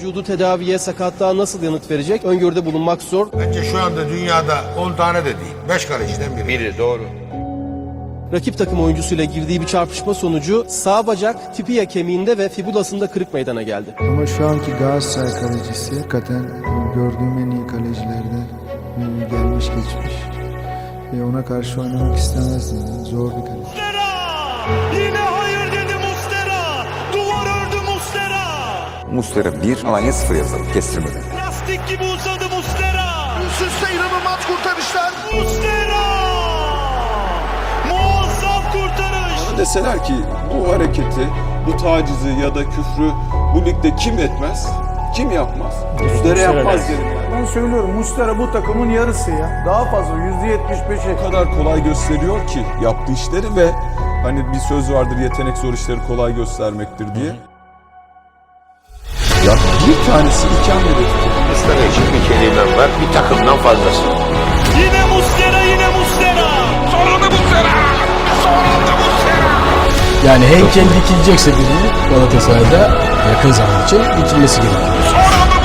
Vücudu tedaviye, sakatlığa nasıl yanıt verecek öngörüde bulunmak zor. Bence şu anda dünyada 10 tane de değil. 5 kaleciden biri. Biri doğru. Rakip takım oyuncusuyla girdiği bir çarpışma sonucu sağ bacak tibia kemiğinde ve fibulasında kırık meydana geldi. Ama şu anki Galatasaray kalecisi hakikaten gördüğüm en iyi kalecilerden gelmiş geçmiş. E, ona karşı oynamak istemezdim. yani. Zor bir kaleci. Muslera 1, Alanya 0 yazalım kestirmeden. Lastik gibi uzadı Mustera! Üst üste inanılmaz kurtarışlar. Mustera! Muazzam kurtarış! Deseler ki bu hareketi, bu tacizi ya da küfrü bu ligde kim etmez, kim yapmaz? Üstlere yapmaz derim yani. Ben söylüyorum Mustera bu takımın yarısı ya. Daha fazla %75'e. O kadar kolay gösteriyor ki yaptığı işleri ve hani bir söz vardır yetenek zor işleri kolay göstermektir diye. Ya bir tanesi iken bile Muslera için bir kelimem var. Bir takımdan fazlası. Yine Mustera yine Mustera! Yani heykel dikilecekse birinin Galatasaray'da yakın zaman için dikilmesi gerekiyor.